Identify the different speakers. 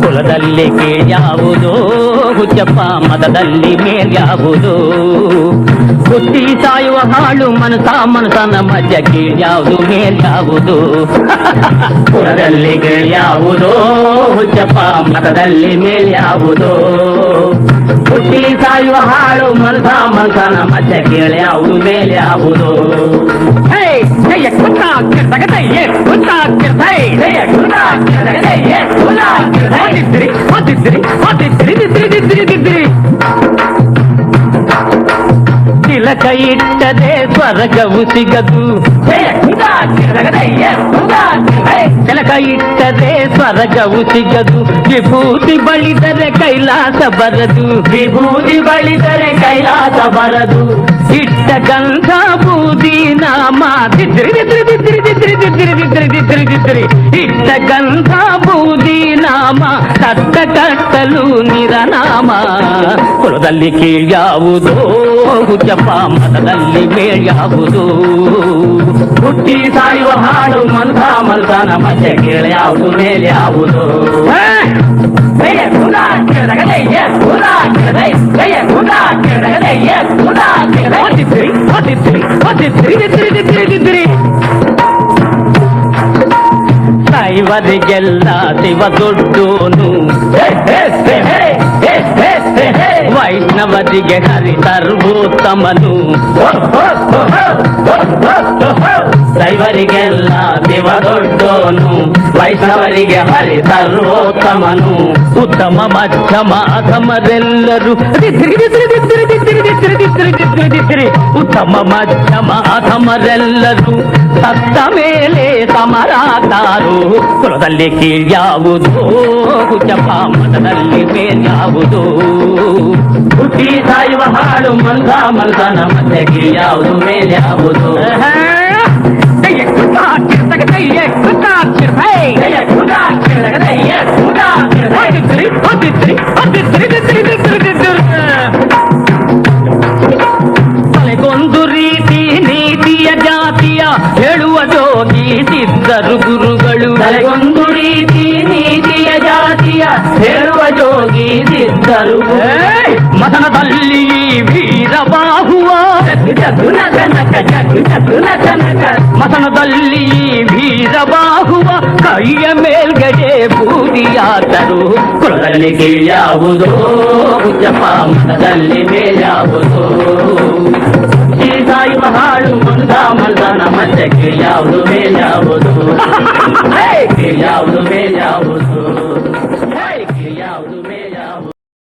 Speaker 1: ಕುಲದಲ್ಲಿ ಕೀಳ್ಯಾವುದೋ ಹುಚ್ಚಪ್ಪ ಮತದಲ್ಲಿ ಮೇಲ್ಯಾವುದೋ ಹುಟ್ಟಿ ಸಾಯುವ ಹಾಳು ಮನಸ ಮನಸನ ಮಧ್ಯ ಕೀಳ್ಯಾವುದು ಮೇಲ್ಯಾವುದು ಕುಲದಲ್ಲಿ ಕೀಳ್ಯಾವುದೋ ಹುಚ್ಚಪ್ಪ ಮತದಲ್ಲಿ ಮೇಲ್ಯಾವುದೋ ಹುಟ್ಟಿ ಸಾಯುವ ಹಾಳು ಮನಸ ಮನಸನ ಮತ್ತೆ ಕೇಳಿ ಅವಳು ಮೇಲೆ ಆಗುದು ಓದಿದ್ರಿ ಓದಿದ್ರಿ ಓದಿದ್ರಿ ದಿದ್ರಿ ದಿದ್ರಿ ದಿದ್ರಿ ತಿಲಕ ಇಟ್ಟದೆ ಸ್ವರ್ಗವು ಸಿಗದು ತಿಲಕ ಇಟ್ಟದೆ ಸ್ವರ್ಗವು ಸಿಗದು ವಿಭೂತಿ ಬಳಿದರೆ ಕೈಲಾಸ ಬರದು ವಿಭೂತಿ ಬಳಿದರೆ ಕೈಲಾಸ ಬರದು ಇಟ್ಟ ಗಂಧ ಬೂದಿ ನಾಮ ದಿದ್ರಿ ದಿದ್ರಿ ದಿದ್ರಿ ದಿದ್ರಿ ದಿದ್ರಿ ದಿದ್ರಿ ದಿದ್ರಿ ದಿದ್ರಿ ಇಟ್ಟ సీత గంధాభూది నాಮ ಕಟ್ಟ ಕಟ್ಟಲು ನಿರನಾಮ ಕುಲದಲ್ಲಿ ಕೀಳ್ಯಾವುದೋ ಜಪ ಮತದಲ್ಲಿ ಮೇಳ್ಯಾವುದು ಹುಟ್ಟಿ ಸಾಯುವ ಹಾಡು ಮಂಥ ಮಂಥ ನಮಗೆ ಕೇಳ್ಯಾವುದು ಮೇಲ್ಯಾವುದು ತಿರುಗಿ ತಿರುಗಿ ತಿರುಗಿ ತಿರುಗಿ చివరిగెల్ల శివ దొడ్డును వైష్ణవదిగె హరి సర్వోత్తమను ದೈವರಿಗೆಲ್ಲ ದಿವದೊಡ್ಡೋನು ವೈಷ್ಣವರಿಗೆ ಹರಿತರೋತ್ತಮನು ಉತ್ತಮ ಮಧ್ಯಮ ಅಧಮರೆಲ್ಲರೂ ಉತ್ತಮ ಮಧ್ಯಮ ಅಧಮರೆಲ್ಲರೂ ಸತ್ತ ಮೇಲೆ ಸಮರಾತಾರು ಕುಲದಲ್ಲಿ ಕೀಳ್ಯಾವುದು ಕುಚಪ ಮತದಲ್ಲಿ ಮೇಲ್ಯಾವುದು ಹುಟ್ಟಿ ಸಾಯುವ ಹಾಡು ಮಂದ ಮಂದ ನಮ್ಮ ಯಾವುದು ಮೇಲ್ಯಾವುದು ನೀತಿಯ ಜಾತಿಯ ಹೇಳುವ ಜೋಗಿ ಸಿದ್ಧರು ಗುರುಗಳು ತಲೆಗೊಂದು ರೀತಿ ನೀತಿಯ ಜಾತಿಯ ಹೇಳುವ ಜೋಗಿ ಸಿದ್ಧರು ಮದನದಲ್ಲಿ ವೀರಬಾಹುವ ಮಸನದಲ್ಲಿ ವೀರಬಾಹುವ ಕೈಯ ಮೇಲ್ಗಡೆ ಬೂದಿಯಾದರು ಕುಲದಲ್ಲಿ ಕೀಳ್ಯಾವುದೋ ಹುಚ್ಚಪ್ಪ ಮನದಲ್ಲಿ ಮೇಲ್ಯಾವುದೋ